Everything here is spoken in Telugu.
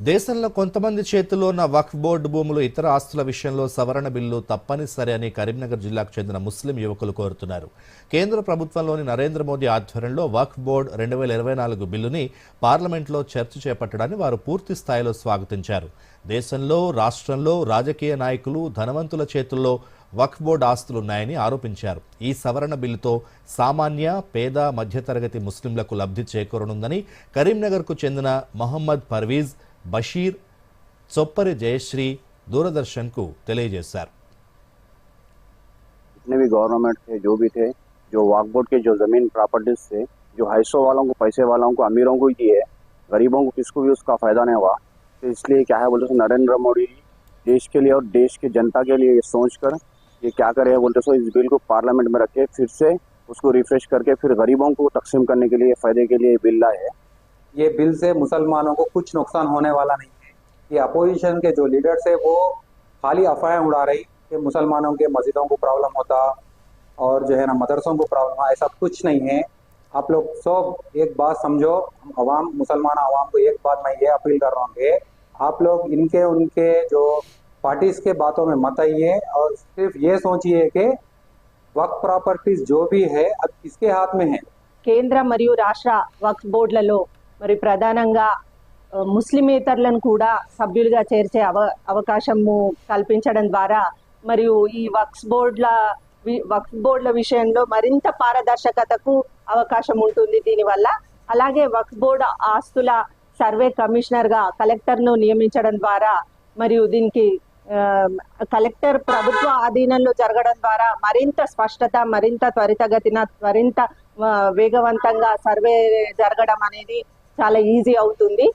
దేశంలో కొంతమంది చేతుల్లో ఉన్న వక్ఫ్ బోర్డు భూములు ఇతర ఆస్తుల విషయంలో సవరణ బిల్లు తప్పనిసరి అని కరీంనగర్ జిల్లాకు చెందిన ముస్లిం యువకులు కోరుతున్నారు. కేంద్ర ప్రభుత్వంలోని నరేంద్ర మోదీ ఆధ్వర్యంలో వక్ఫ్ బోర్డు రెండు వేల ఇరవై నాలుగు బిల్లుని పార్లమెంట్లో చర్చ చేపట్టడాన్ని వారు పూర్తి స్థాయిలో స్వాగతించారు. దేశంలో రాష్ట్రంలో రాజకీయ నాయకులు ధనవంతుల చేతుల్లో వక్ఫ్ బోర్డు ఆస్తులున్నాయని ఆరోపించారు. ఈ సవరణ బిల్లుతో సామాన్య పేద మధ్యతరగతి ముస్లింలకు లబ్ధి చేకూరనుందని కరీంనగర్కు చెందిన మహమ్మద్ పర్వీజ్ బషీర్ చొప్పరి జయశ్రీ దూరదర్శన్కు తెలియజేశారు जितने भी गवर्नमेंट थे जो भी थे जो वाक बोर्ड के जो जमीन प्रॉपर्टीज थे जो हाइसो वालों को पैसे वालों को अमीरों को ही दिए गरीबों को किसको भी उसका फायदा नहीं हुआ तो इसलिए क्या है बोलते सो नरेंद्र मोदी देश के लिए और देश की जनता के लिए ये सोच कर ये क्या करे बोलते सो इस बिल को पार्लियामेंट में रखे फिर से उसको रिफ्रेश करके फिर गरीबों को तकसीम करने के लिए फायदे के लिए ये बिल लाए है ये बिल से मुसलमानों को कुछ नुकसान होने वाला नहीं है ये अपोजिशन के जो लीडर्स है वो खाली अफवाहें उड़ा रही कि मुसलमानों के मस्जिदों को प्रॉब्लम होता और जो है ना मदरसों को प्रॉब्लम ऐसा कुछ नहीं है आप लोग सब एक बात समझो हम अवाम मुसलमान अवाम को एक बात मैं ये अपील कर रहा हूँ कि आप लोग इनके उनके जो पार्टीज के बातों में मत आइए और सिर्फ ये सोचिए कि वक्त प्रॉपर्टीज जो भी है अब किसके हाथ में है కేంద్ర మరియు రాష్ట్ర వక్ఫ్ బోర్డులలో మరి ప్రధానంగా ముస్లిమేతరులను కూడా సభ్యులుగా చేర్చే అవ అవకాశము కల్పించడం ద్వారా మరియు ఈ వక్స్ బోర్డుల వక్స్ బోర్డుల విషయంలో మరింత పారదర్శకతకు అవకాశం ఉంటుంది దీనివల్ల. అలాగే వక్స్ బోర్డు ఆస్తుల సర్వే కమిషనర్గా కలెక్టర్ను నియమించడం ద్వారా మరియు దీనికి కలెక్టర్ ప్రభుత్వ ఆధీనంలో జరగడం ద్వారా మరింత స్పష్టత మరింత త్వరితగతిన త్వరింత వేగవంతంగా సర్వే జరగడం అనేది చాలా ఈజీ అవుతుంది.